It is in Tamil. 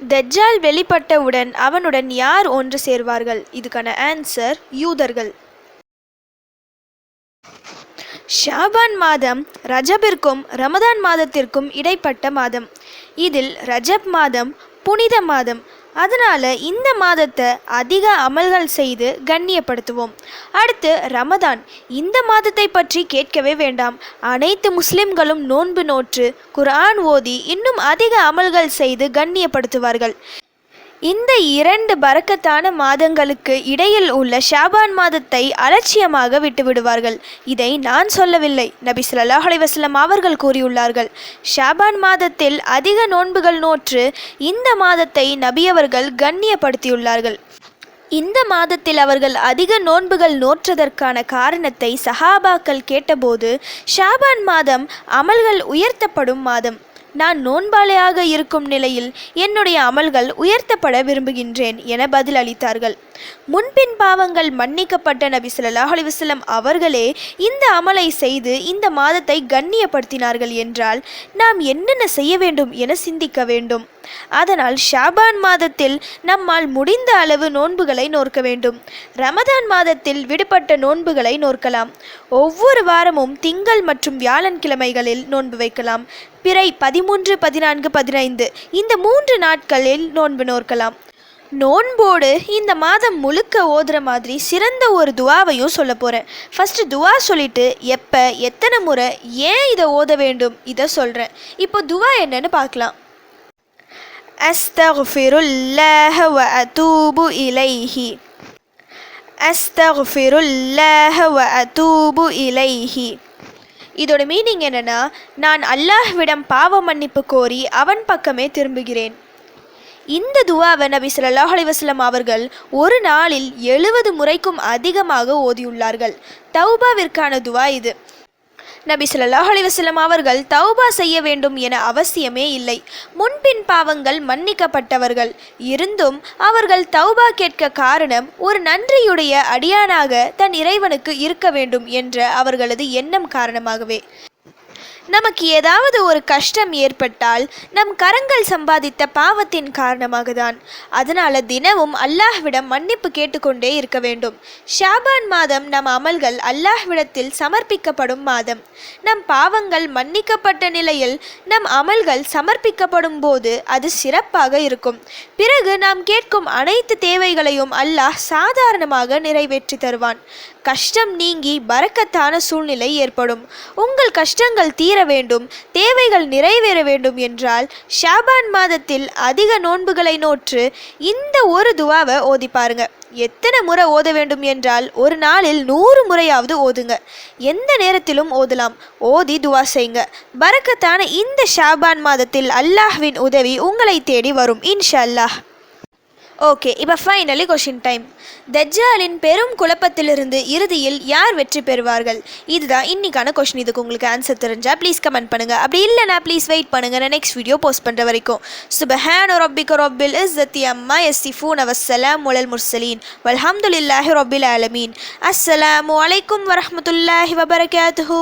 தஜ்ஜால் வெளிப்பட்டவுடன் அவனுடன் யார் ஒன்று சேர்வார்கள்? இதுக்கான ஆன்சர் யூதர்கள். ஷாபான் மாதம் ரஜபிற்கும் ரமதான் மாதத்திற்கும் இடைப்பட்ட மாதம். இதில் ரஜப் மாதம் புனித மாதம் அதனால் இந்த மாதத்தை அதிக அமல்கள் செய்து கண்ணியப்படுத்துவோம். அடுத்து ரமதான். இந்த மாதத்தை பற்றி கேட்கவே வேண்டாம். அனைத்து முஸ்லிம்களும் நோன்பு நோற்று குரான் ஓதி இன்னும் அதிக அமல்கள் செய்து கண்ணியப்படுத்துவார்கள். இந்த இரண்டு பரக்கத்தான மாதங்களுக்கு இடையில் உள்ள ஷாபான் மாதத்தை அலட்சியமாக விட்டுவிடுவார்கள். இதை நான் சொல்லவில்லை நபி ஸல்லல்லாஹு அலைஹி அவர்கள் கூறியுள்ளார்கள். ஷாபான் மாதத்தில் அதிக நோன்புகள் நோற்று இந்த மாதத்தை நபியவர்கள் கண்ணியப்படுத்தியுள்ளார்கள். இந்த மாதத்தில் அவர்கள் அதிக நோன்புகள் நோற்றதற்கான காரணத்தை சஹாபாக்கள் கேட்டபோது ஷாபான் மாதம் அமல்கள் உயர்த்தப்படும் மாதம். நான் நோன்பாளையாக இருக்கும் நிலையில் என்னுடைய அமல்கள் உயர்த்தப்பட விரும்புகின்றேன் என பதிலளித்தார்கள். முன்பின் பாவங்கள் மன்னிக்கப்பட்ட நபி சொல்லாஹ் அலிவசல்லம் அவர்களே இந்த அமலை செய்து இந்த மாதத்தை கண்ணியப்படுத்தினார்கள் என்றால் நாம் என்னென்ன செய்ய வேண்டும் என சிந்திக்க வேண்டும். அதனால் ஷாபான் மாதத்தில் நம்மால் முடிந்த அளவு நோன்புகளை நோக்க வேண்டும். ரமதான் மாதத்தில் விடுபட்ட நோன்புகளை நோக்கலாம் ஒவ்வொரு வாரமும் திங்கள் மற்றும் வியாழன்கிழமைகளில் நோன்பு வைக்கலாம். பிறை பதிமூன்று பதினான்கு பதினைந்து இந்த மூன்று நாட்களில் நோன்பு நோக்கலாம் நோன்போடு இந்த மாதம் முழுக்க ஓதுற மாதிரி சிறந்த ஒரு துவாவையும் சொல்ல போகிறேன் ஃபஸ்ட்டு துவா சொல்லிட்டு எப்போ எத்தனை முறை ஏன் இதை ஓத வேண்டும் இதை சொல்கிறேன் இப்போ துவா என்னன்னு பார்க்கலாம். அஸ்தகுஃபிருல்லாஹ வ அதூபு இலைஹி. அஸ்தகுஃபிருல்லாஹ வ அதூபு இலைஹி. இதோட மீனிங் என்னென்னா நான் அல்லாஹ்விடம் பாவ மன்னிப்பு கோரி அவன் பக்கமே திரும்புகிறேன். இந்த துவாவை நபி சொல்லாஹ் அலைஹி அவர்கள் ஒரு நாளில் எழுபது முறைக்கும் அதிகமாக ஓதியுள்ளார்கள். தௌபாவிற்கான துவா இது. நபி சொல்லாஹ் அலைஹி அவர்கள் தௌபா செய்ய வேண்டும் என அவசியமே இல்லை. முன்பின் பாவங்கள் மன்னிக்கப்பட்டவர்கள். இருந்தும் அவர்கள் தௌபா கேட்க காரணம் ஒரு நன்றியுடைய அடியானாக தன் இறைவனுக்கு இருக்க வேண்டும் என்ற அவர்களது எண்ணம் காரணமாகவே. நமக்கு ஏதாவது ஒரு கஷ்டம் ஏற்பட்டால் நம் கரங்கள் சம்பாதித்த பாவத்தின் காரணமாக தான் அதனால தினமும் அல்லாஹ்விடம் மன்னிப்பு கேட்டுக்கொண்டே இருக்க வேண்டும். ஷாபான் மாதம் நம் அமல்கள் அல்லாஹ்விடத்தில் சமர்ப்பிக்கப்படும் மாதம். நம் பாவங்கள் மன்னிக்கப்பட்ட நிலையில் நம் அமல்கள் சமர்ப்பிக்கப்படும் போது அது சிறப்பாக இருக்கும். பிறகு நாம் கேட்கும் அனைத்து தேவைகளையும் அல்லாஹ் சாதாரணமாக நிறைவேற்றி தருவான். கஷ்டம் நீங்கி பறக்கத்தான சூழ்நிலை ஏற்படும். உங்கள் கஷ்டங்கள் தீர வேண்டும் தேவைகள் நிறைவேற வேண்டும் என்றால் ஷாபான் மாதத்தில் அதிக நோன்புகளை நோற்று இந்த ஒரு துவாவை ஓதி பாருங்க. எத்தனை முறை ஓத வேண்டும் என்றால் ஒரு நாளில் நூறு முறையாவது ஓதுங்க. எந்த நேரத்திலும் ஓதலாம். ஓதி துவா செய்யுங்க. பறக்கத்தான இந்த ஷாபான் மாதத்தில் அல்லாஹ்வின் உதவி உங்களை தேடி வரும் இன்ஷா அல்லாஹ். ஓகே இப்போ ஃபைனலி கொஷின் டைம் தஜ்ஜாலின் பெரும் குழப்பத்திலிருந்து இறுதியில் யார் வெற்றி பெறுவார்கள்? இதுதான் இன்னைக்கான கொஷின் இதுக்கு உங்களுக்கு ஆன்சர் தெரிஞ்சால் ப்ளீஸ் கமெண்ட் பண்ணுங்க. அப்படி இல்லைனா ப்ளீஸ் வெயிட் பண்ணுங்க. நான் நெக்ஸ்ட் வீடியோ போஸ்ட் பண்ணுற வரைக்கும். சுபஹான் ரொபில் இஸ் தத்தி அம்மா எஸ்ஸிஃபூன் அவசலாம் முலல் முர்சலீன் வல்ஹம்துல்லாஹி ரொபில் ஆலமீன் அஸ்ஸலாமு அலைக்கும் வரமத்துல்லாஹி வபரகாத்துஹு